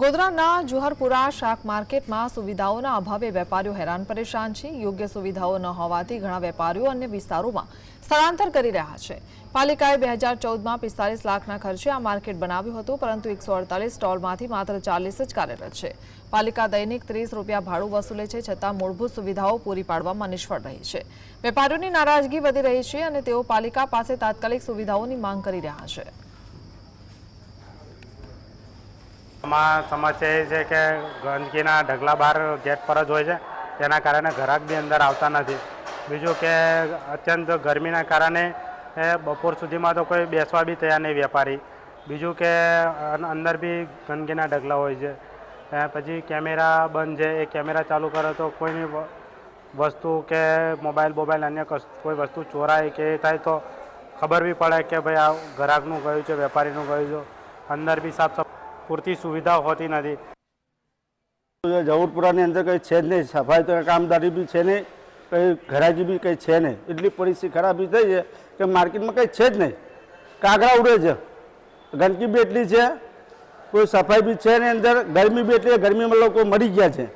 ગોધરાના જુહરપુરા શાક માર્કેટમાં સુવિધાઓના અભાવે વેપારીઓ હેરાન પરેશાન છે. યોગ્ય સુવિધાઓ ન હોવાથી ઘણા વેપારીઓ અન્ય વિસ્તારોમાં સ્થળાંતર કરી રહ્યા છે. પાલિકાએ બે હજાર ચૌદમાં પિસ્તાલીસ લાખના ખર્ચે આ માર્કેટ બનાવ્યું હતું, પરંતુ એકસો અડતાલીસ સ્ટોલમાંથી માત્ર ચાલીસ જ કાર્યરત છે. પાલિકા દૈનિક ત્રીસ રૂપિયા ભાડું વસૂલે છે, છતાં મૂળભૂત સુવિધાઓ પૂરી પાડવામાં નિષ્ફળ રહી છે. વેપારીઓની નારાજગી વધી રહી છે અને તેઓ પાલિકા પાસે તાત્કાલિક સુવિધાઓની માંગ કરી રહ્યા છે. આમાં સમસ્યા એ છે કે ગંદકીના ઢગલા બહાર ગેટ પર જ હોય છે. તેના કારણે ઘરાક બી અંદર આવતા નથી. બીજું કે અત્યંત ગરમીના કારણે બપોર સુધીમાં તો કોઈ બેસવા બી તૈયાર નહીં વેપારી. બીજું કે અંદર બી ગંદકીના ઢગલા હોય છે. પછી કેમેરા બંધ છે. એ કેમેરા ચાલુ કરે તો કોઈની વસ્તુ કે મોબાઈલ બોબાઈલ અન્ય કોઈ વસ્તુ ચોરાય કે થાય તો ખબર બી પડે કે ભાઈ આ ઘરાકનું ગયું છે, વેપારીનું ગયું છે. અંદર બી સાફ પૂરતી સુવિધા હોતી નથી. જવુરપુરાની અંદર કંઈ છે જ નહીં. સફાઈ તો કામદારી બી છે નહીં. કંઈ ઘરાજી બી કંઈ છે નહીં. એટલી પરિસ્થિતિ ખરાબ થઈ છે કે માર્કેટમાં કંઈ છે જ નહીં. કાગડા ઉડે છે. ગંદકી બી એટલી છે. કોઈ સફાઈ બી છે નહીં અંદર. ગરમી બી એટલી ગરમીમાં લોકો મરી ગયા છે.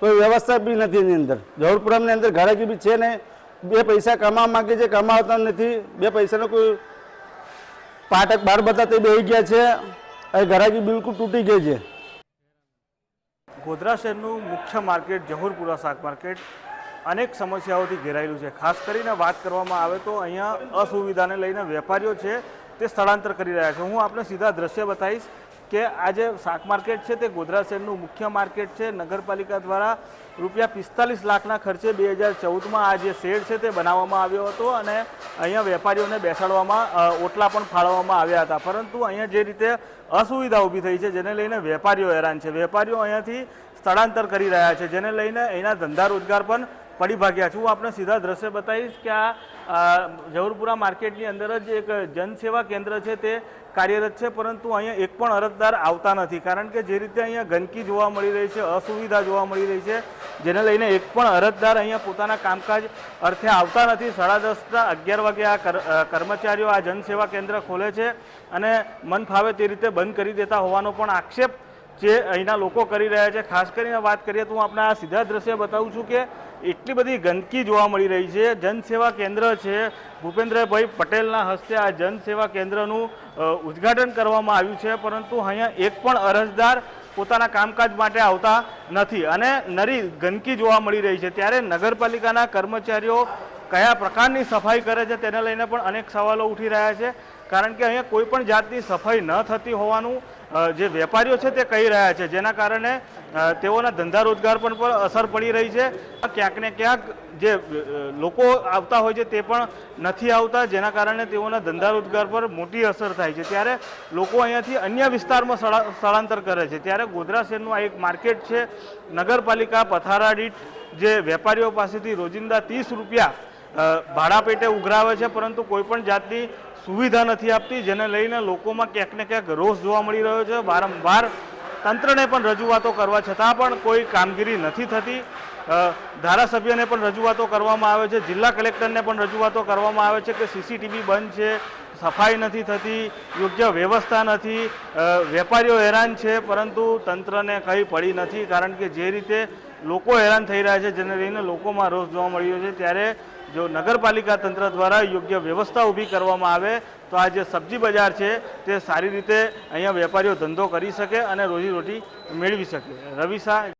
કોઈ વ્યવસ્થા બી નથી એની અંદર. જવુરપુરાની અંદર ઘરાકી બી છે નહીં. બે પૈસા કમાવા માંગે છે, કમાવતા નથી. બે પૈસાનો કોઈ પાટક બાર બધા તે બેસી ગયા છે. અને ઘરાકી બિલકુલ તૂટી ગઈ છે. ગોધરા શહેરનું મુખ્ય માર્કેટ જહુરપુરા શાક માર્કેટ અનેક સમસ્યાઓથી ઘેરાયેલું છે. ખાસ કરીને વાત કરવામાં આવે તો અહીંયા અસુવિધાને લઈને વેપારીઓ છે તે સ્થળાંતર કરી રહ્યા છે. હું આપને સીધા દ્રશ્ય બતાવીશ. કે આ જે શાક માર્કેટ છે તે ગોધરા શહેરનું મુખ્ય માર્કેટ છે. નગરપાલિકા દ્વારા રૂપિયા પિસ્તાલીસ લાખના ખર્ચે બે હજાર ચૌદમાં આ જે શેડ છે તે બનાવવામાં આવ્યો હતો અને અહીંયા વેપારીઓને બેસાડવામાં ઓટલા પણ ફાળવવામાં આવ્યા હતા. પરંતુ અહીંયા જે રીતે અસુવિધા ઊભી થઈ છે જેને લઈને વેપારીઓ હેરાન છે. વેપારીઓ અહીંયાથી સ્થળાંતર કરી રહ્યા છે જેને લઈને અહીંના ધંધા રોજગાર પણ પડી ભાગ્યા છે. હું આપણે સીધા દ્રશ્ય બતાવીશ કે આ જવરપુરા માર્કેટની અંદર જ એક જનસેવા કેન્દ્ર છે તે કાર્યરત છે, પરંતુ અહીંયા એક પણ અરજદાર આવતા નથી. કારણ કે જે રીતે અહીંયા ગંદકી જોવા મળી રહી છે, અસુવિધા જોવા મળી રહી છે, જેને લઈને એક પણ અરજદાર અહીંયા પોતાના કામકાજ અર્થે આવતા નથી. સાડા દસના અગિયાર વાગે આ કર્મચારીઓ આ જનસેવા કેન્દ્ર ખોલે છે અને મન ફાવે તે રીતે બંધ કરી દેતા હોવાનો પણ આક્ષેપ જે અહીંના લોકો કરી રહ્યા છે, ખાસ કરીને વાત કરીએ તો હું આપણે આ સીધા દ્રશ્ય બતાવું છું કે એટલી બધી ગંદકી જોવા મળી રહી છે. જનસેવા કેન્દ્ર છે. ભૂપેન્દ્રભાઈ પટેલના હસ્તે આ જનસેવા કેન્દ્રનું ઉદ્ઘાટન કરવામાં આવ્યું છે, પરંતુ અહીંયા એક પણ અરજદાર પોતાના કામકાજ માટે આવતા નથી. અને નરી ગંદકી જોવા મળી રહી છે. ત્યારે નગરપાલિકાના કર્મચારીઓ કયા પ્રકારની સફાઈ કરે છે તેને લઈને પણ અનેક સવાલો ઉઠી રહ્યા છે. કારણ કે અહીંયા કોઈ પણ જાતની સફાઈ ન થતી હોવાનું જે વેપારીઓ છે તે કહી રહ્યા છે, જેના કારણે તેઓના ધંધા રોજગાર પર પણ અસર પડી રહી છે. ક્યાંક ને ક્યાંક જે લોકો આવતા હોય છે તે પણ નથી આવતા, જેના કારણે તેઓના ધંધા રોજગાર પર મોટી અસર થાય છે. ત્યારે લોકો અહીંયાથી અન્ય વિસ્તારમાં સ્થળા- સ્થળાંતર કરે છે. ત્યારે ગોધરા શહેરનું આ એક માર્કેટ છે. નગરપાલિકા પથારાડીટ જે વેપારીઓ પાસેથી રોજિંદા ત્રીસ રૂપિયા ભાડા પેટે ઉઘરાવે છે, પરંતુ કોઈ પણ જાતની સુવિધા નથી આપતી, જેને લઈને લોકોમાં ક્યાંક ને ક્યાંક રોષ જોવા મળી રહ્યો છે. વારંવાર તંત્રને પણ રજૂઆતો કરવા છતાં પણ કોઈ કામગીરી નથી થતી. ધારાસભ્યને પણ રજૂઆતો કરવામાં આવે છે, જિલ્લા કલેક્ટરને પણ રજૂઆતો કરવામાં આવે છે કે સીસીટીવી બંધ છે, સફાઈ નથી થતી, યોગ્ય વ્યવસ્થા નથી વેપારીઓ હેરાન છે, પરંતુ તંત્રને કંઈ પડી નથી, કારણ કે જે રીતે લોકો હેરાન થઈ રહ્યા છે, જેને લઈને લોકોમાં રોષ જોવા મળ્યો છે, ત્યારે જો નગરપાલિકા તંત્ર દ્વારા યોગ્ય વ્યવસ્થા ઊભી કરવામાં આવે, તો આ જે સબ્જી બજાર છે, તે સારી રીતે અહીંયા વેપારીઓ ધંધો કરી શકે અને રોજીરોટી મેળવી શકે. રવિ શાહ